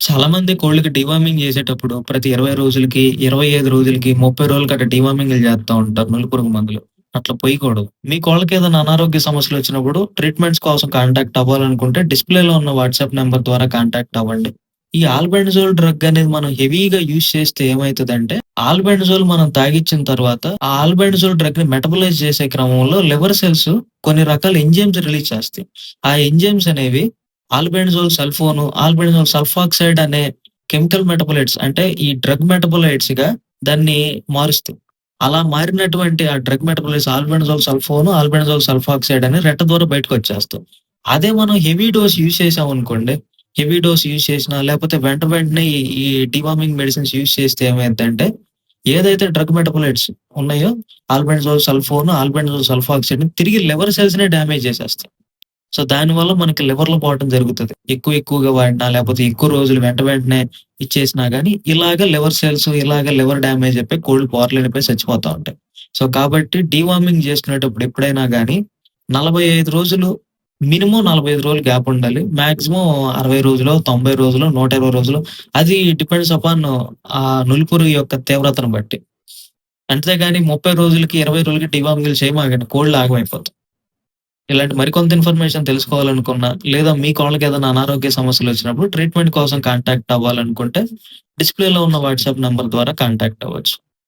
చాలా మంది కోళ్ళకి డివార్మింగ్ చేసేటప్పుడు ప్రతి 20 రోజులకి, 25 రోజులకి, 30 రోజులకి అట్లా డివార్మింగ్ చేస్తూ ఉంటారు నులిపురుగు మందులు. అట్లా పోయకూడదు మీ కోళ్ళకి ఏదైనా అనారోగ్య సమస్యలు వచ్చినప్పుడు ట్రీట్మెంట్స్ కోసం కాంటాక్ట్ అవ్వాలనుకుంటే డిస్‌ప్లేలో ఉన్న వాట్సాప్ నెంబర్ ద్వారా కాంటాక్ట్ అవ్వండి. ఈ ఆల్బెండజోల్ డ్రగ్ అనేది మనం హెవీగా యూజ్ చేస్తే ఏమవుతుందంటే ఆల్బెండజోల్ మనం తాగిచ్చిన తర్వాత, ఆ ఆల్బెండజోల్ డ్రగ్‌ని మెటబలైజ్ చేసే క్రమంలో లివర్ సెల్స్ కొన్ని రకాల ఎంజైమ్స్ రిలీజ్ చేస్తాయి. ఆ ఎంజైమ్స్ అనేవి ఆల్బెండజోల్ సల్ఫోను, ఆల్బెండజోల్ సల్ఫాక్సైడ్ అనే కెమికల్ మెటబోలైట్స్ అంటే ఈ డ్రగ్ మెటాబోలైట్స్‌గా దాన్ని మారుస్తాయి. అలా మారినటువంటి ఆ drug metabolites albendazole sulfone, albendazole sulfoxide అని రెట్ట ద్వారా బయటకొచ్చేస్తాయి. అదే మనం హెవీ డోస్ యూజ్ చేశామనుకోండి, హెవీ డోస్ యూజ్ చేసినా లేకపోతే వెంట వెంటనే ఈ డివామింగ్ మెడిసిన్స్ యూజ్ చేస్తే ఏమైందంటే ఏదైతే డ్రగ్ మెటబోలైట్స్ ఉన్నాయో ఆల్బెండజోల్ సల్ఫోను, ఆల్బెండజోల్ సల్ఫాక్సైడ్ తిరిగి లివర్ సెల్స్‌నే డ్యామేజ్ చేసేస్తాయి. సో, దానివల్ల మనకి లివర్లో పోవడం జరుగుతుంది ఎక్కువ ఎక్కువగా వాడినా లేకపోతే ఎక్కువ రోజులు వెంట వెంటనే ఇచ్చేసినా గాని ఇలాగ లివర్ సెల్స్ ఇలాగ లివర్ డ్యామేజ్ అయిపోయి కోల్డ్ పోర్లేనిపోయి చచ్చిపోతా ఉంటాయి. సో, కాబట్టి డీవార్మింగ్ చేసుకునేటప్పుడు ఎప్పుడైనా కానీ నలభై ఐదు రోజులు మినిమం నలభై ఐదు రోజులు గ్యాప్ ఉండాలి. మాక్సిమం అరవై రోజులు తొంభై రోజులు నూట ఇరవై రోజులు అది డిపెండ్స్ అపాన్ ఆ నులిపురుగు యొక్క తీవ్రతను బట్టి. అంతేగాని 30 రోజులకి, 20 రోజులకి డీవార్మింగ్‌లు చేయమాకండి. కోల్డ్ ఆగమైపోతుంది ఇలాంటి మరికొంత ఇన్ఫర్మేషన్ తెలుసుకోవాలనుకున్నా, లేదా మీ కోళ్ళకి ఏదైనా అనారోగ్య సమస్యలు వచ్చినప్పుడు ట్రీట్మెంట్ కోసం కాంటాక్ట్ అవ్వాలనుకుంటే డిస్‌ప్లేలో ఉన్న వాట్సాప్ నంబర్ ద్వారా కాంటాక్ట్ అవ్వచ్చు.